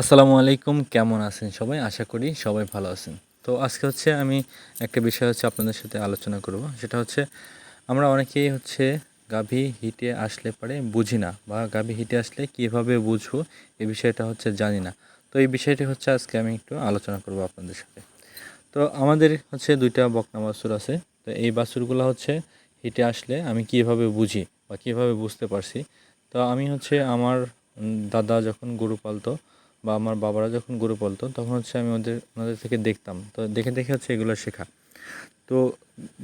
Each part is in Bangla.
আসসালামু আলাইকুম, কেমন আছেন সবাই? আশা করি সবাই ভালো আছেন। তো আজকে হচ্ছে আমি একটা বিষয় হচ্ছে আপনাদের সাথে আলোচনা করব। সেটা হচ্ছে আমরা অনেকেই হচ্ছে গাভী হিটে আসলে পরে বুঝি না বা গাভী হিটে আসলে কীভাবে বুঝব এই বিষয়টা হচ্ছে জানি না। তো এই বিষয়টি হচ্ছে আজকে আমি একটু আলোচনা করব আপনাদের সাথে। তো আমাদের হচ্ছে দুইটা বকনা বাছুর আছে। তো এই বাছুরগুলো হচ্ছে হিটে আসলে আমি কীভাবে বুঝি বা কীভাবে বুঝতে পারছি? তো আমি হচ্ছে আমার দাদা যখন গরু পালতো বা আমার বাবারা যখন গরু পালতো, তখন হচ্ছে আমি ওদের, ওনাদের থেকে দেখতাম। তো দেখে দেখে হচ্ছে এগুলো শেখা। তো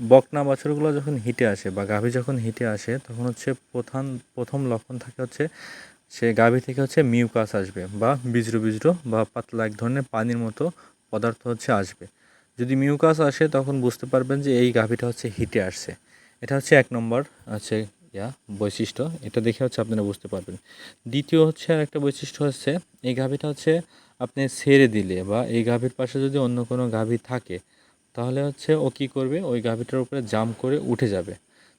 বকনা বাছুরগুলো যখন হিটে আসে বা গাভী যখন হিটে আসে, তখন হচ্ছে প্রধান, প্রথম লক্ষণ থাকে হচ্ছে, সে গাভী থেকে হচ্ছে মিউকাস আসবে বা বিজরু বিজরু বা পাতলা এক ধরনের পানির মতো পদার্থ হচ্ছে আসবে। যদি মিউকাস আসে, তখন বুঝতে পারবেন যে এই গাভীটা হচ্ছে হিটে আসছে। এটা হচ্ছে এক নম্বর আছে ইয়া, বৈশিষ্ট্য, এটা দেখে হচ্ছে আপনারা বুঝতে পারবেন। দ্বিতীয় হচ্ছে আর একটা বৈশিষ্ট্য হচ্ছে, এই গাভীটা হচ্ছে আপনি ছেড়ে দিলে বা এই গাভীর পাশে যদি অন্য কোনো গাভী থাকে, তাহলে হচ্ছে ও কী করবে? ওই গাভীটার উপরে জাম করে উঠে যাবে।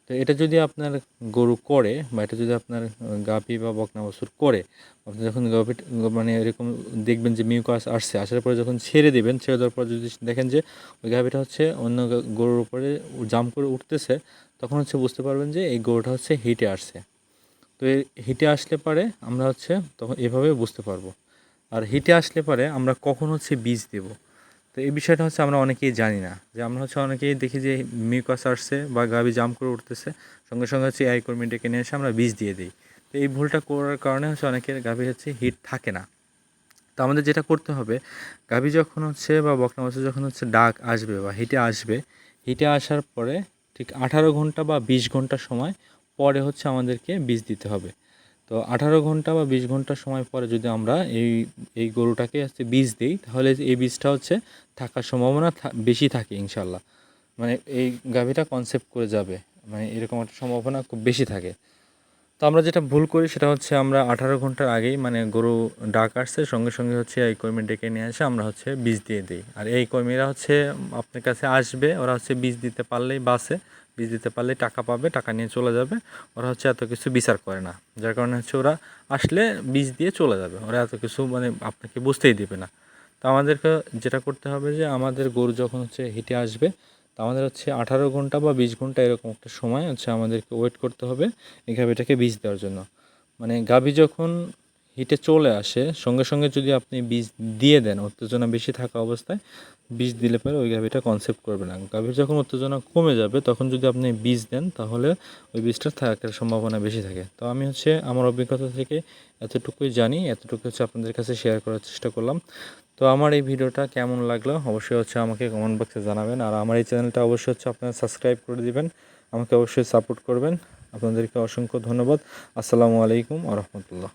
তো এটা যদি আপনার গরু করে বা এটা যদি আপনার গাভী বা বকনা বছর করে, আপনি যখন গাভী মানে এরকম দেখবেন যে মিউকাস আসছে, আসার পরে যখন ছেড়ে দেবেন, ছেড়ে দেওয়ার পর যদি দেখেন যে ওই গাভীটা হচ্ছে অন্য গরুর উপরে জাম করে উঠতেছে তখন হচ্ছে বুঝতে পারবেন যে এই গরুটা হচ্ছে হিটে আসছে। তো হিটে আসলে পারে আমরা হচ্ছে তখন এভাবে বুঝতে পারব। আর হিটে আসলে পারে আমরা কখন হচ্ছে বীজ দেব। তো এই বিষয়টা হচ্ছে আমরা অনেকেই জানি না। যে আমরা হচ্ছে অনেকেই দেখি যে মিউকাস আসছে বা গাবি জাম করে উঠতেছে, সঙ্গে সঙ্গে হচ্ছে এই কর্মী ডেকে নিয়ে এসে আমরা বীজ দিয়ে দিই। তো এই ভুলটা করার কারণে হচ্ছে অনেকের গাভী হচ্ছে হিট থাকে না। তো আমাদের যেটা করতে হবে, গাভী যখন হচ্ছে বা বকনা বাছুর যখন হচ্ছে ডাক আসবে বা হিটে আসবে, হিটে আসার পরে ঠিক আঠারো ঘণ্টা বা বিশ ঘণ্টা সময় পরে হচ্ছে আমাদেরকে বীজ দিতে হবে। তো আঠারো ঘণ্টা বা বিশ ঘণ্টা সময় পরে যদি আমরা এই এই গরুটাকে হচ্ছে বীজ দিই, তাহলে এই বীজটা হচ্ছে থাকার সম্ভাবনা বেশি থাকে ইনশাল্লাহ মানে এই গাভীটা কনসেপ্ট করে যাবে। মানে এরকম একটা সম্ভাবনা খুব বেশি থাকে। তো আমরা যেটা ভুল করি সেটা হচ্ছে আমরা আঠারো ঘণ্টার আগেই মানে গরু ডাক আসছে, সঙ্গে সঙ্গে হচ্ছে এই কর্মী ডেকে নিয়ে এসে আমরা হচ্ছে বীজ দিয়ে দিই। আর এই কর্মীরা হচ্ছে আপনার কাছে আসবে, ওরা হচ্ছে বীজ দিতে পারলেই বাসে বীজ দিতে পারলেই টাকা পাবে, টাকা নিয়ে চলে যাবে, ওরা হচ্ছে এত কিছু বিচার করে না। যার কারণে হচ্ছে ওরা আসলে বীজ দিয়ে চলে যাবে, ওরা এত কিছু মানে আপনাকে বুঝতেই দেবে না। তো আমাদেরকে যেটা করতে হবে যে আমাদের গরু যখন হচ্ছে হিটে আসবে তো আমাদের হচ্ছে আঠারো ঘণ্টা বা বিশ ঘণ্টা এরকম একটা সময় হচ্ছে আমাদেরকে ওয়েট করতে হবে এই গাভীটাকে বীজ দেওয়ার জন্য। মানে গাভী যখন হিটে চলে আসে, সঙ্গে সঙ্গে যদি আপনি বীজ দিয়ে দেন, উত্তেজনা বেশি থাকা অবস্থায় বীজ দিলে পরে ওই গাভীটা কনসেপ্ট করবে না। গাভীর যখন উত্তেজনা কমে যাবে, তখন যদি আপনি বীজ দেন, তাহলে ওই বীজটা থাকার সম্ভাবনা বেশি থাকে। তো আমি হচ্ছে আমার অভিজ্ঞতা থেকে এতটুকুই জানি এতটুকু হচ্ছে আপনাদের কাছে শেয়ার করার চেষ্টা করলাম। তো আমার এই ভিডিওটা কেমন লাগল, অবশ্যই হচ্ছে আমাকে কমেন্ট বক্সে জানাবেন। আর আমার এই চ্যানেলটা অবশ্যই হচ্ছে আপনারা সাবস্ক্রাইব করে দিবেন, আমাকে অবশ্যই সাপোর্ট করবেন। আপনাদেরকে অসংখ্য ধন্যবাদ। আসসালামু আলাইকুম আ রহমতুল্লাহ।